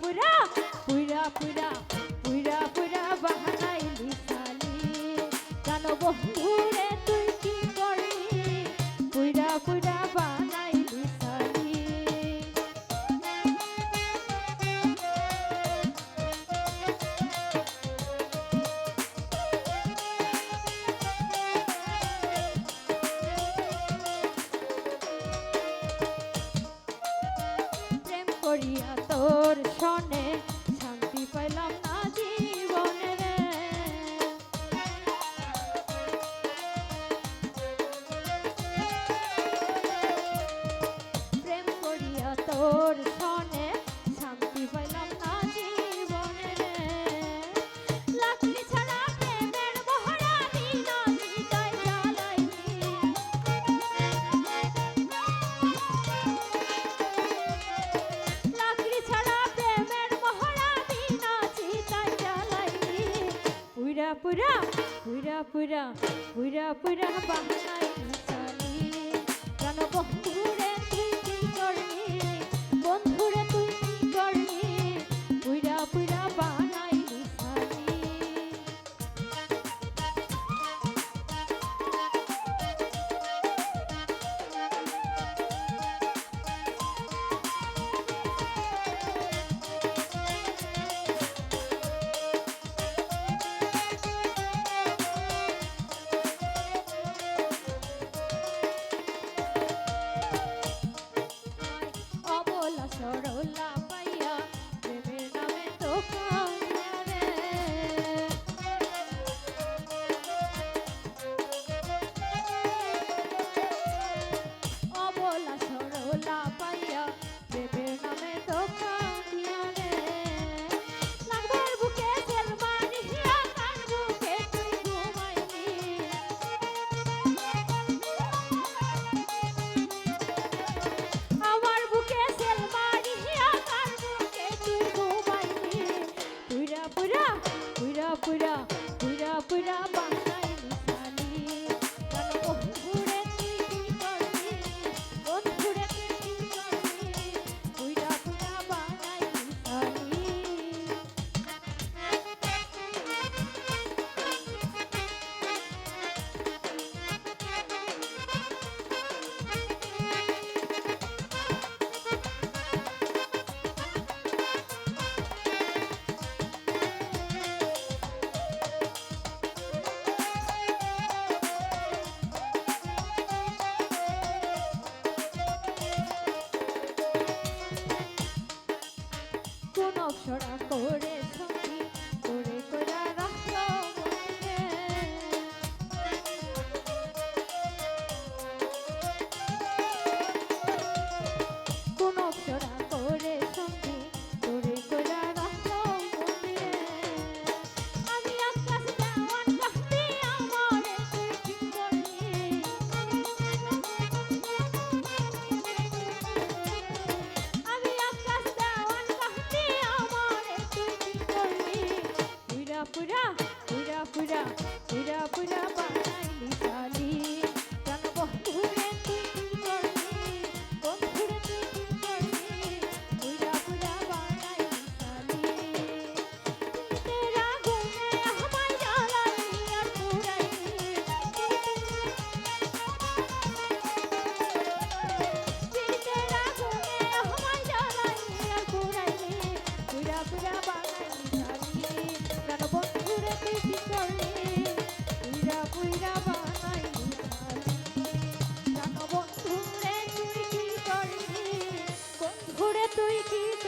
পুরা পুরা পুরা পুরা পুরা বাহাইলি সালি কেন বহুরে তুই কি করলি পুরা পুরা বানাইলি সালি প্রেম করিয়া পুরা পুরা পুরা পুরা পুরা বাহানা চলে প্রাণ বহুরে পুরা পুরা পুরা পুরা পুরা বাংলা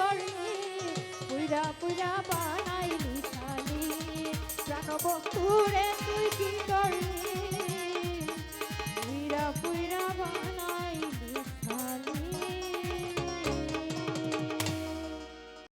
চরণে পুরা পুরা বানাইলি খালি রাখব তুরে